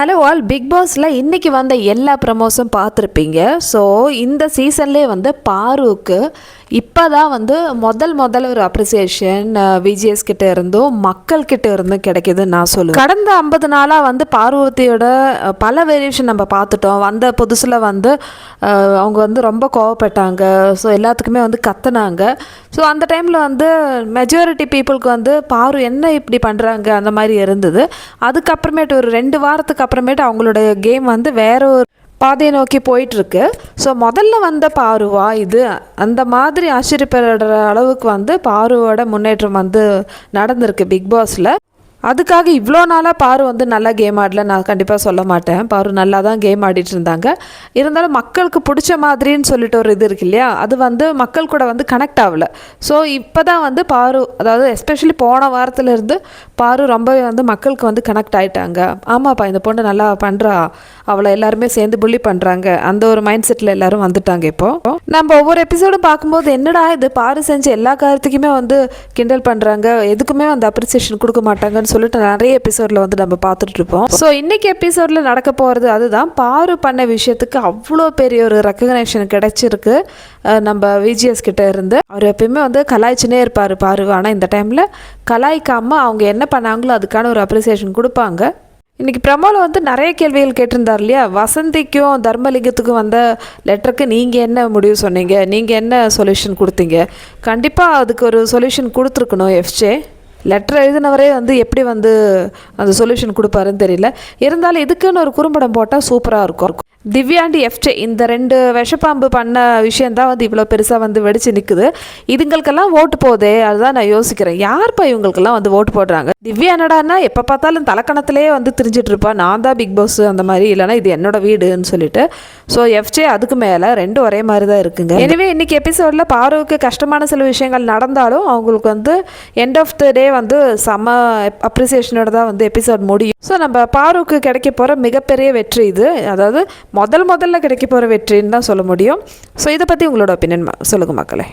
Hello all big பாஸில் இன்றைக்கி வந்த எல்லா ப்ரமோஸும் பார்த்துருப்பீங்க. ஸோ இந்த சீசன்லேயே வந்து பாருக்கு இப்போ தான் வந்து முதல் முதல் ஒரு அப்ரிசியேஷன் விஜிஎஸ் கிட்ட இருந்தும் மக்கள் கிட்ட இருந்தும் கிடைக்குதுன்னு நான் சொல்லுவேன். கடந்த ஐம்பது நாளாக வந்து பார்வதியோட பல வேரியேஷன் நம்ம பார்த்துட்டோம். வந்த புதுசில் வந்து அவங்க வந்து ரொம்ப கோவப்பட்டாங்க. ஸோ எல்லாத்துக்குமே வந்து கத்துனாங்க. ஸோ அந்த டைமில் வந்து மெஜாரிட்டி பீப்புளுக்கு வந்து பாரு என்ன இப்படி பண்ணுறாங்க அந்த மாதிரி இருந்தது. அதுக்கப்புறமேட்டு ஒரு ரெண்டு வாரத்துக்கு அப்புறமேட்டு அவங்களோட கேம் வந்து வேற ஒரு பாதையை நோக்கி போயிட்டுருக்கு. ஸோ முதல்ல வந்த பாருவா இது அந்த மாதிரி ஆச்சரியப்படுற அளவுக்கு வந்து பாருவோட முன்னேற்றம் வந்து நடந்திருக்கு பிக் பாஸில். அதுக்காக இவ்வளோ நாளாக பாரு வந்து நல்லா கேம் ஆடல நான் கண்டிப்பாக சொல்ல மாட்டேன். பாரு நல்லா தான் கேம் ஆடிட்டு இருந்தாங்க. இருந்தாலும் மக்களுக்கு பிடிச்ச மாதிரின்னு சொல்லிட்டு ஒரு இது இருக்கு இல்லையா? அது வந்து மக்கள் கூட வந்து கனெக்ட் ஆகல. ஸோ இப்போ தான் வந்து பாரு அதாவது எஸ்பெஷலி போன வாரத்துலேருந்து பாரு ரொம்பவே வந்து மக்களுக்கு வந்து கனெக்ட் ஆயிட்டாங்க. ஆமாப்பா இந்த பொண்ணு நல்லா பண்ணுறா அவளை எல்லாருமே சேர்ந்து புள்ளி பண்ணுறாங்க அந்த ஒரு மைண்ட் செட்டில் எல்லாரும் வந்துட்டாங்க இப்போது நம்ம ஒவ்வொரு எபிசோடும் பார்க்கும்போது என்னடா இது? பாரு செஞ்சு எல்லா காரியத்துக்குமே வந்து கிண்டல் பண்ணுறாங்க எதுக்குமே வந்து அப்ரிசியேஷன் கொடுக்க மாட்டாங்கன்னு சொல்லிட்டு நிறைய எபிசோடில் வந்து நம்ம பார்த்துட்டு இருப்போம் ஸோ இன்றைக்கி எபிசோடில் நடக்க போகிறது அதுதான். பாரு பண்ண விஷயத்துக்கு அவ்வளோ பெரிய ஒரு ரெக்கக்னேஷன் கிடைச்சிருக்கு. நம்ம விஜிஎஸ் கிட்டே இருந்து. அவர் எப்பயுமே வந்து கலாய்ச்சினே இருப்பார் பாரு. ஆனால் இந்த டைமில் கலாய்க்காமல் அவங்க என்ன பண்ணாங்களோ அதுக்கான ஒரு அப்ரிசியேஷன் கொடுப்பாங்க. இன்றைக்கி பிரமோல வந்து நிறைய கேள்விகள் கேட்டிருந்தார் இல்லையா? வசந்திக்கும் தர்மலிங்கத்துக்கும் வந்த லெட்டருக்கு நீங்கள் என்ன முடிவு சொன்னீங்க? நீங்கள் என்ன சொல்யூஷன் கொடுத்தீங்க? கண்டிப்பாக அதுக்கு ஒரு சொல்யூஷன் கொடுத்துருக்கணும் எஃப்ஜே லெட்டர் எழுதினவரே வந்து எப்படி வந்து அந்த சொல்யூஷன் கொடுப்பாருன்னு தெரியல. இருந்தாலும் இதுக்குன்னு ஒரு குறும்படம் போட்டால் சூப்பராக இருக்கும். திவ்யாண்டி எஃப்ஜே இந்த ரெண்டு விஷப்பாம்பு பண்ண விஷயந்தான் வந்து இவ்வளோ பெருசாக வந்து வெடிச்சு நிற்குது இதுங்களுக்கெல்லாம் ஓட்டு போதே அதுதான் நான் யோசிக்கிறேன். யார்ப்பா இவங்களுக்கெல்லாம் வந்து ஓட்டு போடுறாங்க? திவ்யா என்னடானா எப்போ பார்த்தாலும் தலக்கணத்திலேயே வந்து திரிஞ்சிட்டு இருப்பா நான் தான் பிக் பாஸ் அந்த மாதிரி இல்லைன்னா இது என்னோட வீடுன்னு சொல்லிட்டு. ஸோ எஃப்ஜே அதுக்கு மேலே ரெண்டும் ஒரே மாதிரி தான் இருக்குங்க. எனவே இன்னைக்கு எபிசோடில் பாருவுக்கு கஷ்டமான சில விஷயங்கள் நடந்தாலும் அவங்களுக்கு வந்து எண்ட் ஆஃப் த டே வந்து செம அப்ரிசியேஷனோட தான் வந்து எபிசோட் முடியும். ஸோ நம்ம பாருவுக்கு கிடைக்க போகிற மிகப்பெரிய வெற்றி இது. அதாவது முதல் முதல்ல கிடைக்க போகிற வெற்றின்னு தான் சொல்ல முடியும். ஸோ இதை பற்றி உங்களோட ஒப்பீனியன் சொல்லுங்கள் மக்களே.